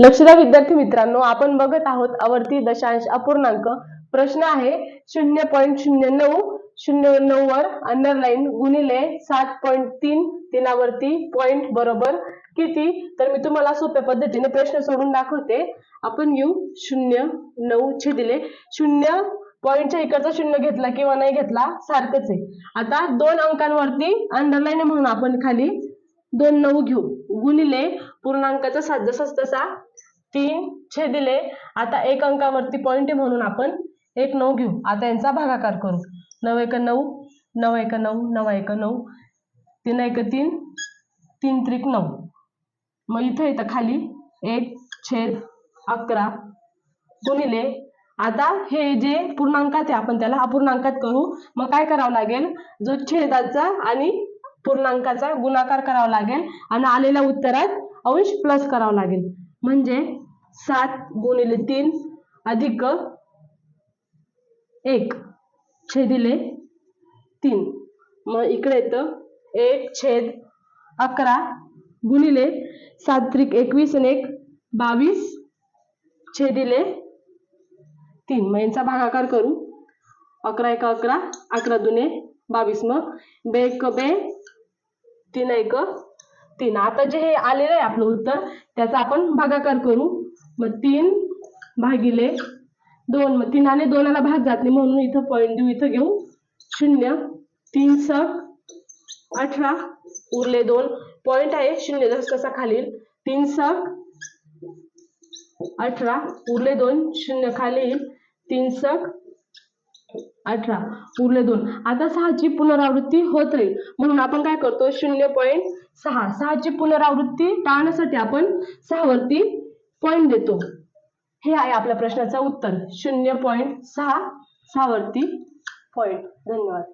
लक्ष द्या विद्यार्थी मित्रांनो आपण बघत आहोत आवर्ती दशांश अपूर्णांक. प्रश्न आहे शून्य पॉईंट शून्य नऊ शून्य नऊ वर अंडरलाईन गुणिले सात पॉईंट तीन तीनावरती पॉईंट बरोबर किती? तर मी तुम्हाला सोप्या पद्धतीने प्रश्न सोडून दाखवते. आपण येऊ शून्य नऊ छेदिले. शून्य पॉईंटच्या इकडचा शून्य घेतला किंवा नाही घेतला सारखंच आहे. आता दोन अंकांवरती अंडरलाईन म्हणून आपण खाली दोन नऊ घेऊ. गुणिले पूर्णांकाचा सात जसाच तसा तीन छेदिले. आता एक अंकावरती पॉईंट आहे म्हणून आपण एक नऊ घेऊ. आता यांचा भागाकार करू. नऊ एक नऊ नऊ एक नऊ नऊ एक नऊ तीन एक तीन तीन त्रिक नऊ. मग इथं येतं खाली एक छेद अकरा गुणिले. आता हे जे पूर्णांकात आहे आपण त्याला अपूर्णांकात करू. मग काय करावं लागेल? जो छेदाचा आणि पूर्णांकाचा गुणाकार करावा लागेल आणि आलेल्या उत्तरात अंश प्लस करावा लागेल. म्हणजे सात गुणिले तीन अधिक एक छेदिले तीन. मग इकडे येतं एक छेद अकरा गुणिले सात त्रिक एकवीस आणि एक बावीस छेदिले तीन. मग यांचा भागाकार करू. अकरा एक अकरा अकरा दुने बावीस. मग बे एक बे तीन एक तीन. आता जे हे आलेलं आहे आपलं उत्तर त्याचा आपण भागाकार करू. मग तीन भागिले दोन. मग तीनाने दोनाला भाग जात नाही म्हणून इथं पॉईंट देऊ इथं घेऊ. शून्य तीन सक अठरा उरले दोन. पॉईंट आहे शून्य. जस कसा खालील. तीन सक अठरा उरले दोन. शून्य खाली तीन सक अठरा. उरले दोन. आता सहाची पुनरावृत्ती होत राहील म्हणून आपण काय करतो? शून्य पॉईंट सहा. सहाची पुनरावृत्ती टाळण्यासाठी आपण सहावरती पॉईंट देतो. हे आहे आपल्या प्रश्नाचं उत्तर. शून्य पॉईंट सहा. सहावरती पॉईंट. धन्यवाद.